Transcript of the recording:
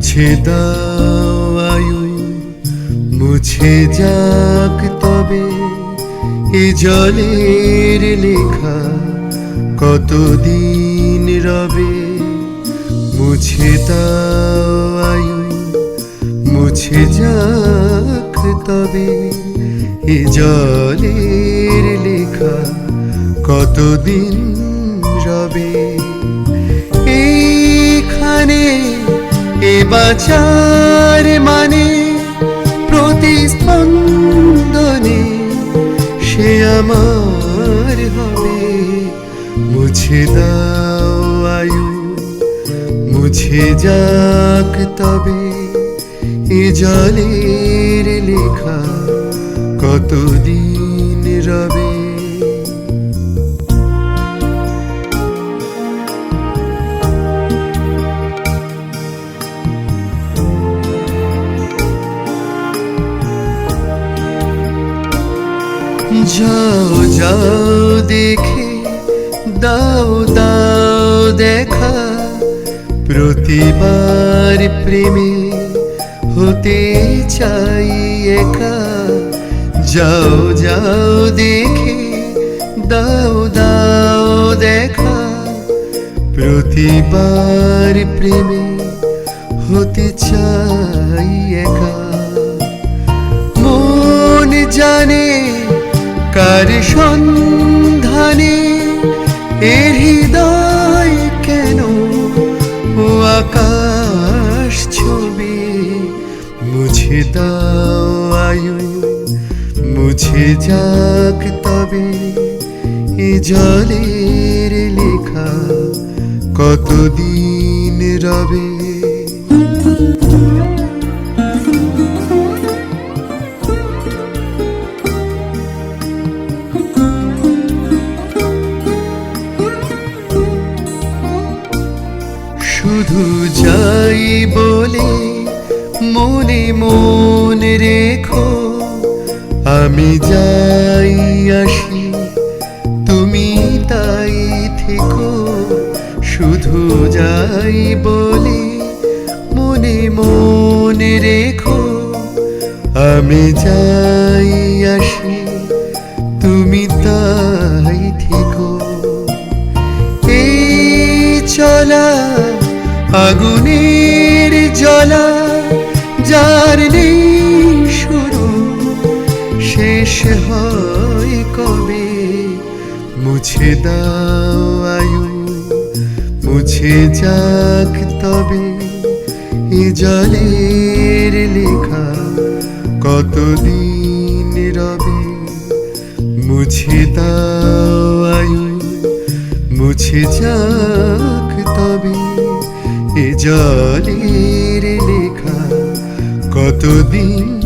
মুছে দাও মুছে যাক তবে এ জলের লেখা কতদিন রবে। মুছে দাও মুছে যাক তবে এ জলের লেখা কতদিন রবে। এইখানে বাচার মানে প্রতিস্পন্দনে সে আমার হবে। মুছে দাও আয়ু, মুছে যাক তবে এ জলের লেখা কতদিন রবে। যাও যাও দেখে, দাও দাও দেখা। প্রতিবার প্রেমে হতে চাই একা। যাও যাও দেখে, দাও দাও দেখা। প্রতিবার প্রেমে হতে চাই কার সন্ধানে এর হৃদয় কেন ও আকাশ ছবি মুছে দাও আয়ু, মুছে যাক তবে এ জলের লেখা কতদিন রবে? শুধু যাই বলে, মনে মন রেখো, আমি যাই আসি, তুমি তাই থেকো, শুধু যাই বলে, মনে মন রেখো, আমি যাই আসি, তুমি তাই থেকো। এই চলা আগুনের জ্বলা যার নেই শুরু, শেষ হয় কবে? মুছে দাও আয়ু মুছে যাক তবে। এ জলের লেখা কতদিন রবে? মুছে দাও আয়ু মুছে যাক তবে। এ জলের লেখা কতদিন